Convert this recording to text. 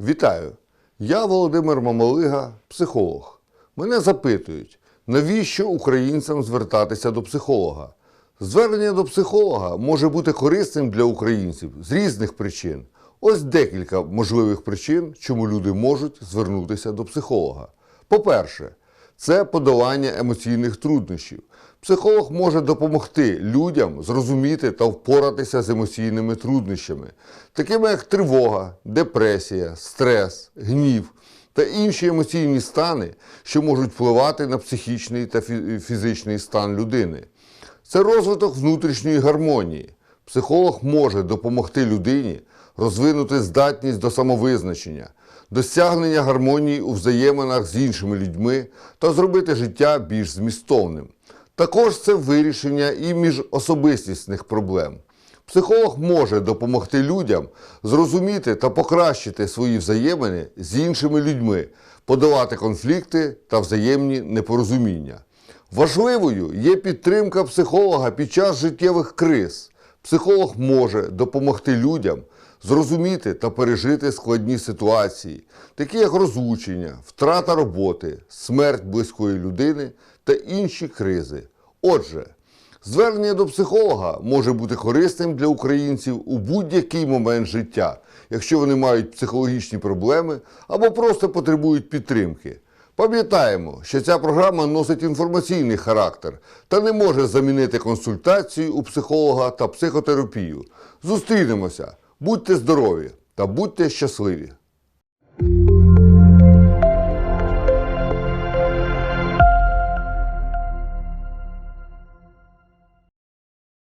Вітаю! Я Володимир Мамалига, психолог. Мене запитують, навіщо українцям звертатися до психолога? Звернення до психолога може бути корисним для українців з різних причин. Ось декілька можливих причин, чому люди можуть звернутися до психолога. По-перше, це подолання емоційних труднощів. Психолог може допомогти людям зрозуміти та впоратися з емоційними труднощами, такими як тривога, депресія, стрес, гнів та інші емоційні стани, що можуть впливати на психічний та фізичний стан людини. Це розвиток внутрішньої гармонії. Психолог може допомогти людині розвинути здатність до самовизначення, досягнення гармонії у взаєминах з іншими людьми та зробити життя більш змістовним. Також це вирішення і міжособистісних проблем. Психолог може допомогти людям зрозуміти та покращити свої взаємини з іншими людьми, подолати конфлікти та взаємні непорозуміння. Важливою є підтримка психолога під час життєвих криз. Психолог може допомогти людям зрозуміти та пережити складні ситуації, такі як розлучення, втрата роботи, смерть близької людини та інші кризи. Отже, Звернення до психолога може бути корисним для українців у будь-який момент життя, якщо вони мають психологічні проблеми або просто потребують підтримки. Пам'ятаємо, що ця програма носить інформаційний характер та не може замінити консультацію у психолога та психотерапію. Зустрінемося, будьте здорові та будьте щасливі!